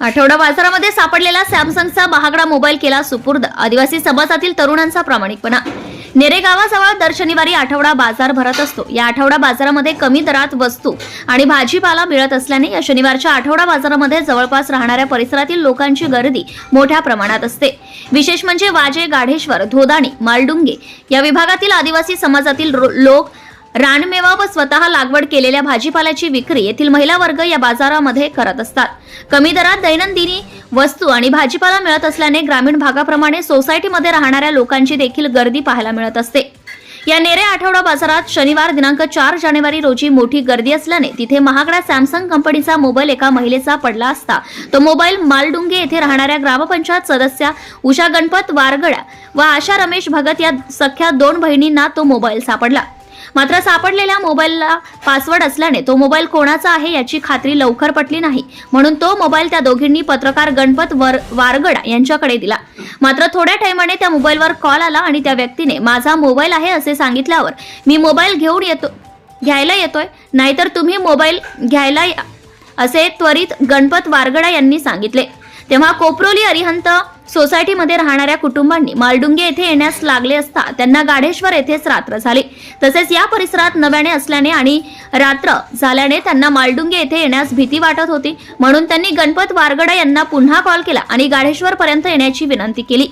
आठवडा बाजारामध्ये सापडलेला सॅमसंगचा महागडा मोबाईल केला सुपूर्द. आदिवासी समाजातील तरुणांचा प्रामाणिकपणा. नेरे गावाजवळ दर आठवडा बाजार भरत असतो. या आठवडा बाजारामध्ये कमी दरात वस्तू आणि भाजीपाला मिळत असल्याने या शनिवारच्या आठवडा बाजारामध्ये जवळपास राहणाऱ्या परिसरातील लोकांची गर्दी मोठ्या प्रमाणात असते. विशेष म्हणजे वाजे गाढेश्वर धोदाणी मालडुंगे या विभागातील आदिवासी समाजातील लोक रानमेवा व स्वतः लागवड केलेल्या भाजीपाल्याची विक्री येथील महिला वर्ग या बाजारामध्ये करत असतात. कमी दरात दैनंदिनी वस्तू आणि भाजीपाला मिळत असल्याने ग्रामीण भागाप्रमाणे सोसायटीमध्ये राहणाऱ्या लोकांची देखील गर्दी पाहायला मिळत असते. या नेरे आठवडा बाजारात शनिवार दिनांक चार जानेवारी रोजी मोठी गर्दी असल्याने तिथे महागडा सॅमसंग कंपनीचा मोबाईल एका महिलेचा पडला असता. तो मोबाईल मालडुंगे येथे राहणाऱ्या ग्रामपंचायत सदस्या उषा गणपत वारगड्या व आशा रमेश भगत या सख्या दोन बहिणींना तो मोबाईल सापडला. मात्र सापडलेल्या मोबाईलला पासवर्ड असल्याने तो मोबाईल कोणाचा आहे याची खात्री लवकर पटली नाही. म्हणून तो मोबाईल त्या दोघींनी पत्रकार गणपत वर वारगडा यांच्याकडे दिला. मात्र थोड्या टाइमाने त्या मोबाईलवर कॉल आला आणि त्या व्यक्तीने माझा मोबाईल आहे असे सांगितल्यावर मी मोबाईल घेऊन येतो घ्यायला येतोय नाहीतर तुम्ही मोबाईल घ्यायला या असे त्वरित गणपत वारगडा यांनी सांगितले. तेव्हा कोपरोली अरिहंत सोसायटीमध्ये राहणाऱ्या कुटुंबांनी मालडुंगे येथे येण्यास लागले असता त्यांना गाढेश्वर येथेच रात्र झाली. तसेच या परिसरात नव्याने असल्याने आणि रात्र झाल्याने त्यांना मालडुंगे येथे येण्यास भीती वाटत होती. म्हणून त्यांनी गणपत वारगडा यांना पुन्हा कॉल केला आणि गाढेश्वर पर्यंत येण्याची विनंती केली.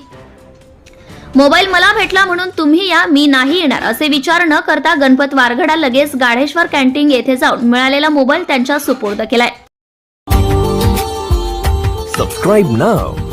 मोबाईल मला भेटला म्हणून तुम्ही या मी नाही येणार असे विचार न करता गणपत वारगडा लगेच गाढेश्वर कॅन्टीन येथे जाऊन मिळालेला मोबाईल त्यांच्या सुपूर्द केलाय. Subscribe now.